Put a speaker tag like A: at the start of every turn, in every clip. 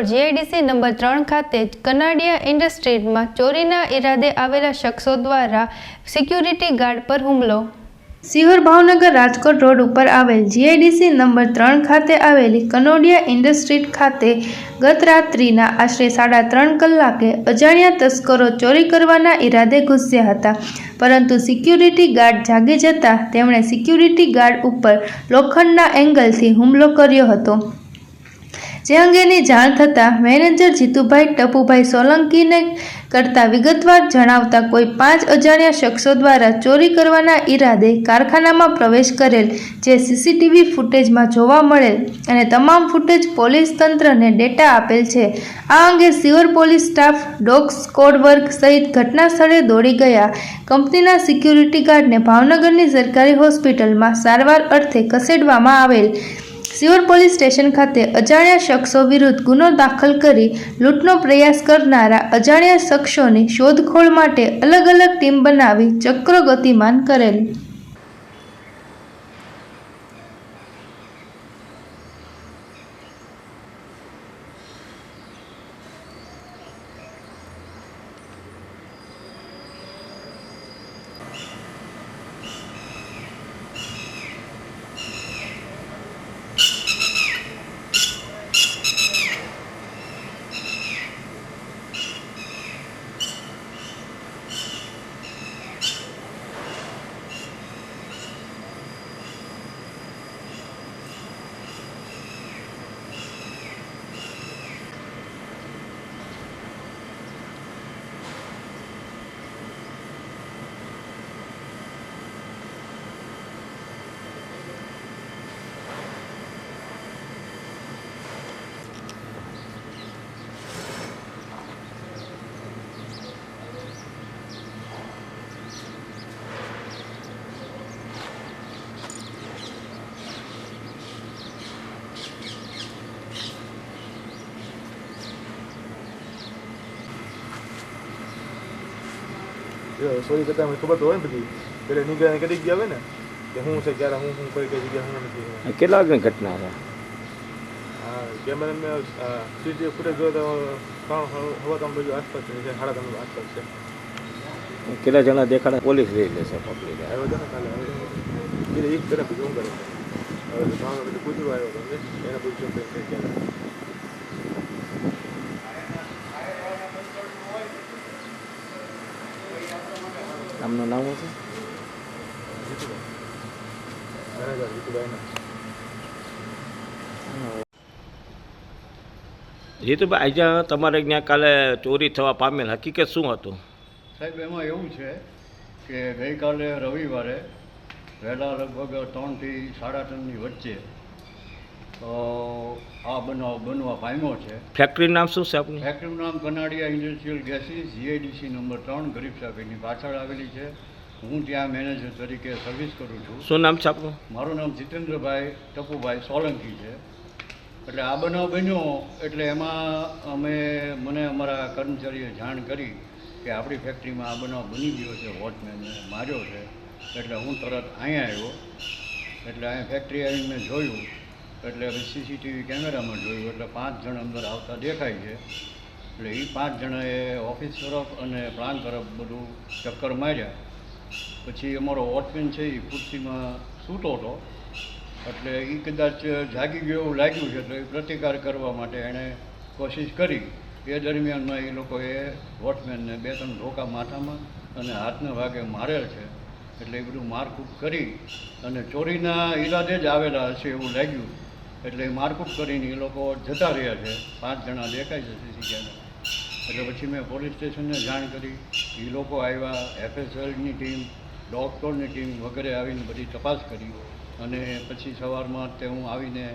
A: Road GIDC number ત્રણ ખાતે કનાડિયા ઇન્ડસ્ટ્રીટમાં ચોરીના ઈરાદે આવેલા શખ્સો દ્વારા સિક્યુરિટી ગાર્ડ પર હુમલો. સિહોર ભાવનગર રાજકોટ રોડ ઉપર આવેલ જીઆઈડીસી નંબર ત્રણ ખાતે આવેલી કનોડિયા ઇન્ડસ્ટ્રીટ ખાતે ગત રાત્રિના આશરે સાડા ત્રણ કલાકે અજાણ્યા તસ્કરો ચોરી કરવાના ઈરાદે ઘૂસ્યા હતા. પરંતુ સિક્યુરિટી ગાર્ડ જાગી જતા તેમણે સિક્યુરિટી ગાર્ડ ઉપર લોખંડના એંગલથી હુમલો કર્યો હતો. જે અંગેની જાણ થતાં મેનેજર જીતુભાઈ ટપુભાઈ સોલંકીને કરતા વિગતવાર જણાવતા કોઈ પાંચ અજાણ્યા શખ્સો દ્વારા ચોરી કરવાના ઈરાદે કારખાનામાં પ્રવેશ કરેલ, જે સીસીટીવી ફૂટેજમાં જોવા મળેલ અને તમામ ફૂટેજ પોલીસ તંત્રને ડેટા આપેલ છે. આ અંગે civil police staff, dog squad work સહિત ઘટના સ્થળે દોડી ગયા. કંપનીના સિક્યુરિટી ગાર્ડને ભાવનગરની સરકારી હોસ્પિટલમાં સારવાર અર્થે ખસેડવામાં આવેલ. સિયોર પોલીસ સ્ટેશન ખાતે અજાણ્યા શખ્સો વિરુદ્ધ ગુનો દાખલ કરી લૂંટનો પ્રયાસ કરનારા અજાણ્યા શખ્સોની શોધખોળ માટે અલગ અલગ ટીમ બનાવી ચક્રો ગતિમાન કરેલ.
B: સોરી કરતા મને ખબર તો હોય ને બધી પેલે નિગરાની કરી ગયા હોય ને કે હું છે ક્યારે હું હું કઈ કઈ જગ્યાએ હું નથી
C: આ કેટલા વાગ્યાની ઘટના છે
B: હા કેમેરા મેં સીસીટીવી ફૂટેજ જોયો તો ત્રણ હવા ત્રણ બાજુ આસપાસ છે નીચે સાડા ત્રણ આસપાસ છે
C: કેટલા જણા દેખાડા પોલીસ લઈ લેશે પકડી લે
B: આવ્યો હતો ને કાલે આવ્યો હતો. એટલે એક તરફ શું કરે હવે તો સામે બધું કૂતરો આવ્યો હતો ને એને પૂછ્યું કે કઈ ક્યારે
C: આમનું નામ
B: જીતુભાઈના
C: જીતુભાઈ આજે તમારે ત્યાં કાલે ચોરી થવા પામેલ. હકીકત શું હતું?
D: સાહેબ એમાં એવું છે કે ગઈકાલે રવિવારે વહેલા લગભગ ત્રણથી સાડા ત્રણની વચ્ચે આ બનાવ બનવા પામ્યો છે.
C: ફેક્ટરીનું નામ શું છે આપનું?
D: ફેક્ટરીનું નામ Kanadia industrial gases GIDC number ત્રણ ગરીબ સાહેબની પાછળ આવેલી છે. હું ત્યાં મેનેજર તરીકે સર્વિસ કરું છું.
C: શું નામ છે આપનું?
D: મારું નામ જીતેન્દ્રભાઈ ટપુભાઈ સોલંકી છે. એટલે આ બનાવ બન્યો એટલે એમાં અમે મને અમારા કર્મચારીએ જાણ કરી કે આપણી ફેક્ટરીમાં આ બનાવ બની ગયો છે વોચમેનને માર્યો છે. એટલે હું તરત અહીંયા આવ્યો. એટલે અહીંયા ફેક્ટરી આવીને મેં જોયું. એટલે હવે સીસીટીવી કેમેરામાં જોયું. એટલે પાંચ જણ અંદર આવતા દેખાય છે. એટલે એ પાંચ જણાએ ઓફિસ તરફ અને પ્લાન તરફ બધું ચક્કર માર્યા. પછી અમારો વોચમેન છે એ ખુરશીમાં સૂતો હતો. એટલે એ કદાચ જાગી ગયો એવું લાગ્યું છે તો એ પ્રતિકાર કરવા માટે એણે કોશિશ કરી. એ દરમિયાનમાં એ લોકોએ વોચમેનને બે ત્રણ ધોકા માથામાં અને હાથના ભાગે મારેલ છે. એટલે એ બધું મારકૂટ કરી અને ચોરીના ઈરાદે જ આવેલા હશે એવું લાગ્યું. એટલે મારકૂટ કરીને એ લોકો જતા રહ્યા છે. પાંચ જણા દેખાય છે સીસી એટલે પછી મેં પોલીસ સ્ટેશનને જાણ કરી. એ લોકો આવ્યા, એફએસએલની ટીમ, ડૉક્ટરની ટીમ વગેરે આવીને બધી તપાસ કરી અને પછી સવારમાં તે હું આવીને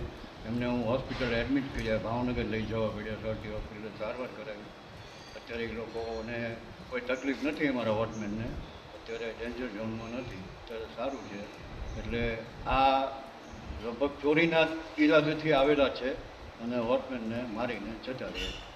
D: એમને હું હોસ્પિટલ એડમિટ કર્યા, ભાવનગર લઈ જવા પડ્યા સરટી હોસ્પિટલ સારવાર કરાવી. અત્યારે એ લોકોને કોઈ તકલીફ નથી અમારા વોટમેનને અત્યારે ડેન્જર ઝોનમાં નથી, અત્યારે સારું છે. એટલે આ લગભગ ચોરીના ઈરાદેથી આવેલા છે અને વોટમેનને મારીને જતા રહ્યા